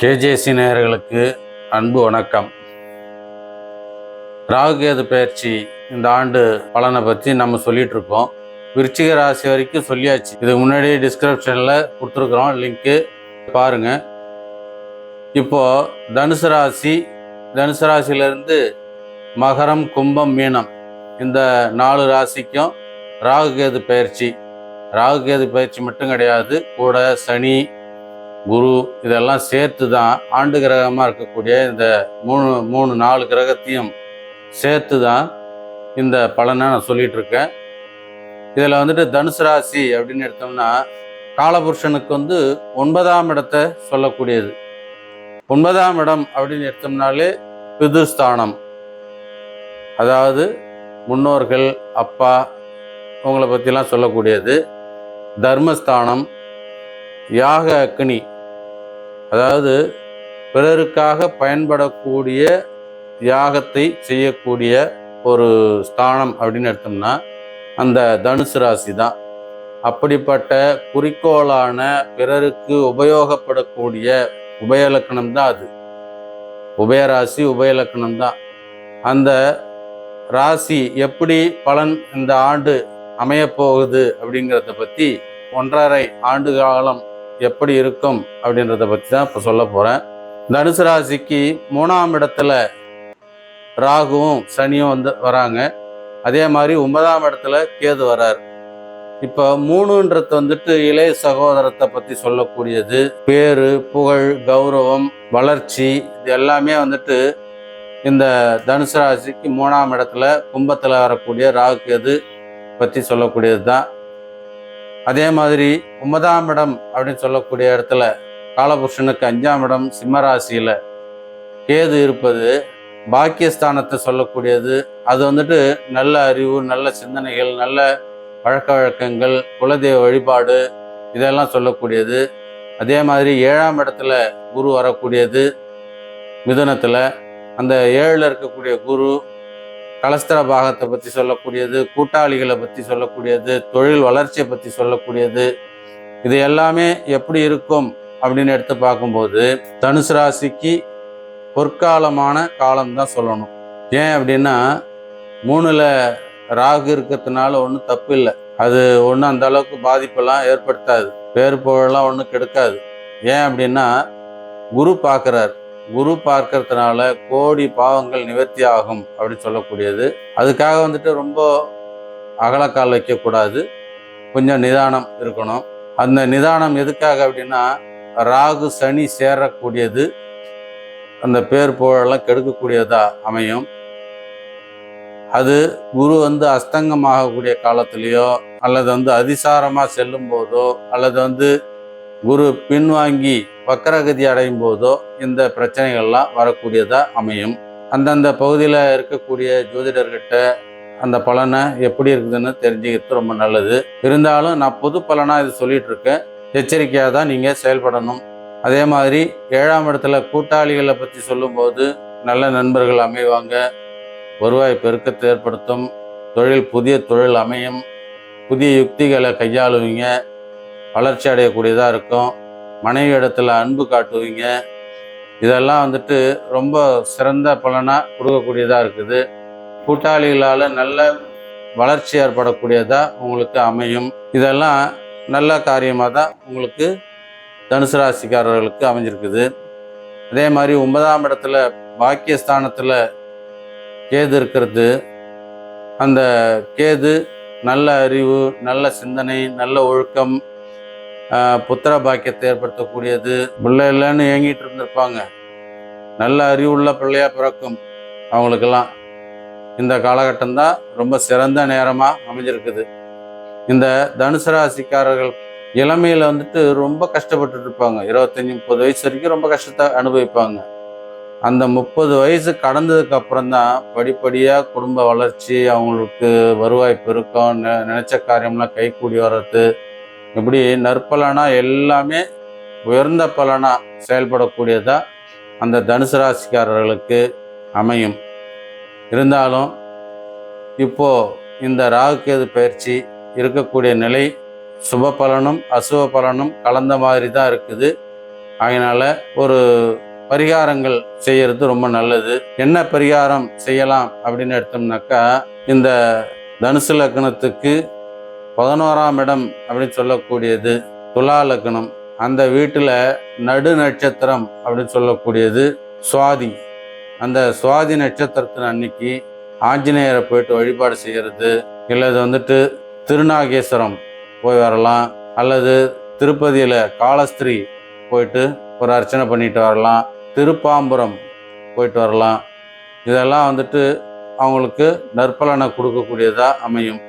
KJC நேயர்களுக்கு அன்பு வணக்கம். ராகுகேது பயிற்சி இந்த ஆண்டு பலனை பற்றி நம்ம சொல்லிட்டு இருக்கோம் விருச்சிக ராசி வரைக்கும் சொல்லியாச்சு. இது முன்னாடி டிஸ்கிரிப்ஷனில் கொடுத்துருக்குறோம். லிங்க்கு பாருங்க. இப்போது தனுசு ராசி தனுசு ராசியிலேருந்து மகரம் கும்பம் மீனம் இந்த நாலு ராசிக்கும் ராகுகேது பயிற்சி. ராகுகேது பயிற்சி மட்டும் கிடையாது. கூட சனி குரு இதெல்லாம் சேர்த்து தான் ஆண்டு கிரகமாக இருக்கக்கூடிய இந்த மூணு மூணு நாலு கிரகத்தையும் சேர்த்து தான் இந்த பலனை நான் சொல்லிகிட்டு இருக்கேன் இதில் வந்துட்டு தனுசு ராசி அப்படின்னு எடுத்தோம்னா காலபுருஷனுக்கு வந்து ஒன்பதாம் இடத்தை சொல்லக்கூடியது. ஒன்பதாம் இடம் அப்படின்னு எடுத்தோம்னாலே பிதுஸ்தானம். அதாவது முன்னோர்கள் அப்பா அவங்கள பற்றிலாம் சொல்லக்கூடியது. தர்மஸ்தானம் யாக அக்னி. அதாவது பிறருக்காக பயன்படக்கூடிய யாகத்தை செய்யக்கூடிய ஒரு ஸ்தானம் அப்படின்னு எடுத்தோம்னா அந்த தனுசு ராசி தான். அப்படிப்பட்ட குறிக்கோளான பிறருக்கு உபயோகப்படக்கூடிய உபயலக்கணம் தான் அது. உபயராசி உபயலக்கணம் தான். அந்த ராசி எப்படி பலன் இந்த ஆண்டு அமையப்போகுது அப்படிங்கிறத பற்றி ஒன்றரை ஆண்டு காலம் எப்படி இருக்கும் அப்படின்றத பற்றி தான் இப்போ சொல்ல போகிறேன் தனுசு ராசிக்கு மூணாம் இடத்துல ராகுவும் சனியும் வந்து வராங்க. அதே மாதிரி ஒன்பதாம் இடத்துல கேது வரார். இப்போ மூணுன்றது வந்துட்டு இளைய சகோதரத்தை பற்றி சொல்லக்கூடியது. பேரு புகழ் கௌரவம் வளர்ச்சி இது எல்லாமே வந்துட்டு இந்த தனுசு ராசிக்கு மூணாம் இடத்துல கும்பத்தில் வரக்கூடிய ராகு கேது பற்றி சொல்லக்கூடியது தான் அதே மாதிரி ஒன்பதாம் இடம் அப்படின்னு சொல்லக்கூடிய இடத்துல காலபுருஷனுக்கு அஞ்சாம் இடம் சிம்மராசியில் கேது இருப்பது பாக்கியஸ்தானத்தை சொல்லக்கூடியது. அது வந்துட்டு நல்ல அறிவு நல்ல சிந்தனைகள் நல்ல பழக்க வழக்கங்கள் குலதெய்வ வழிபாடு இதெல்லாம் சொல்லக்கூடியது. அதே மாதிரி ஏழாம் இடத்துல குரு வரக்கூடியது மிதுனத்தில். அந்த ஏழில் இருக்கக்கூடிய குரு கலஸ்தர பாகத்தை பற்றி சொல்லக்கூடியது கூட்டாளிகளை பற்றி சொல்லக்கூடியது தொழில் வளர்ச்சியை பற்றி சொல்லக்கூடியது. இது எல்லாமே எப்படி இருக்கும் அப்படின்னு எடுத்து பார்க்கும்போது தனுசு ராசிக்கு பொற்காலமான காலம்தான் சொல்லணும். ஏன் அப்படின்னா மூணில் ராகு இருக்கிறதுனால ஒன்றும் தப்பு இல்லை. அது ஒன்றும் அந்த அளவுக்கு பாதிப்பெல்லாம் ஏற்படுத்தாது. பேர் புகழெல்லாம் ஒன்றும் கெடுக்காது. ஏன் அப்படின்னா குரு பார்க்குறாரு. குரு பார்க்கறதுனால கோடி பாவங்கள் நிவர்த்தி ஆகும் அப்படின்னு சொல்லக்கூடியது. அதுக்காக வந்துட்டு ரொம்ப அகலக்கால் வைக்கக்கூடாது. கொஞ்சம் நிதானம் இருக்கணும். அந்த நிதானம் எதுக்காக அப்படின்னா ராகு சனி சேரக்கூடியது அந்த பேர் புகழெல்லாம் கெடுக்கக்கூடியதாக அமையும். அது குரு வந்து அஸ்தங்கமாகக்கூடிய காலத்திலேயோ அல்லது வந்து அதிசாரமாக செல்லும் போதோ அல்லது வந்து குரு பின்வாங்கி வக்கரகதி அடையும் போதோ இந்த பிரச்சனைகள்லாம் வரக்கூடியதாக அமையும். அந்தந்த பகுதியில் இருக்கக்கூடிய ஜோதிடர்கிட்ட அந்த பலனை எப்படி இருக்குதுன்னு தெரிஞ்சுக்கிறது ரொம்ப நல்லது. இருந்தாலும் நான் பொது பலனாக இது சொல்லிட்டு இருக்கேன் எச்சரிக்கையாக தான் நீங்கள் செயல்படணும். அதே மாதிரி ஏழாம் இடத்துல கூட்டாளிகளை பற்றி சொல்லும்போது நல்ல நண்பர்கள் அமைவாங்க. வருவாய் பெருக்கத்தை ஏற்படுத்தும். தொழில் புதிய தொழில் அமையும். புதிய யுக்திகளை கையாளுவீங்க. வளர்ச்சி அடையக்கூடியதாக இருக்கும். மனைவி இடத்துல அன்பு காட்டுவீங்க. இதெல்லாம் வந்துட்டு ரொம்ப சிறந்த பலனாக கொடுக்கக்கூடியதாக இருக்குது. கூட்டாளிகளால் நல்ல வளர்ச்சி ஏற்படக்கூடியதாக உங்களுக்கு அமையும். இதெல்லாம் நல்ல காரியமாக தான் உங்களுக்கு தனுசு ராசிக்காரர்களுக்கு அமைஞ்சிருக்குது. அதே மாதிரி ஒன்பதாம் இடத்துல பாக்கியஸ்தானத்தில் கேது இருக்கிறது. அந்த கேது நல்ல அறிவு நல்ல சிந்தனை நல்ல ஒழுக்கம் புத்திர பாக்கியத்தை ஏற்படுத்தக்கூடியது. பிள்ளை இல்லைன்னு ஏங்கிட்டு இருந்திருப்பாங்க. நல்ல அறிவுள்ள பிள்ளையா பிறக்கும் அவங்களுக்கெல்லாம். இந்த காலகட்டம் தான் ரொம்ப சிறந்த நேரமாக அமைஞ்சிருக்குது. இந்த தனுசு ராசிக்காரர்கள் இளமையில் வந்துட்டு ரொம்ப கஷ்டப்பட்டு இருப்பாங்க. இருபத்தஞ்சி முப்பது வயசு வரைக்கும் ரொம்ப கஷ்டத்தை அனுபவிப்பாங்க. அந்த முப்பது வயசு கடந்ததுக்கு அப்புறம் தான் படிப்படியாக குடும்ப வளர்ச்சி அவங்களுக்கு வருவாய் பெருக்கம் நெ- நினைச்ச காரியம்லாம் கைகூடி வர்றது இப்படி நற்பலனாக எல்லாமே உயர்ந்த பலனாக செயல்படக்கூடியதாக அந்த தனுசு ராசிக்காரர்களுக்கு அமையும். இருந்தாலும் இப்போது இந்த ராகுக்கேது பயிற்சி இருக்கக்கூடிய நிலை சுப பலனும் அசுப பலனும் கலந்த மாதிரி தான் இருக்குது. அதனால் ஒரு பரிகாரங்கள் செய்கிறது ரொம்ப நல்லது. என்ன பரிகாரம் செய்யலாம் அப்படின்னு எடுத்தோம்னாக்கா இந்த தனுசு லக்னத்துக்கு பதினோராம் இடம் அப்படின்னு சொல்லக்கூடியது துலா லக்னம். அந்த வீட்டில் நடு நட்சத்திரம் அப்படின்னு சொல்லக்கூடியது சுவாதி. அந்த சுவாதி நட்சத்திரத்தின் அன்னைக்கு ஆஞ்சநேயரை போயிட்டு வழிபாடு செய்கிறது இல்லை வந்துட்டு திருநாகேஸ்வரம் போய் வரலாம் அல்லது திருப்பதியில் காலஸ்திரி போயிட்டு ஒரு அர்ச்சனை பண்ணிட்டு வரலாம் திருப்பாம்புரம் போயிட்டு வரலாம். இதெல்லாம் வந்துட்டு அவங்களுக்கு நற்பலனை கொடுக்கக்கூடியதாக அமையும்.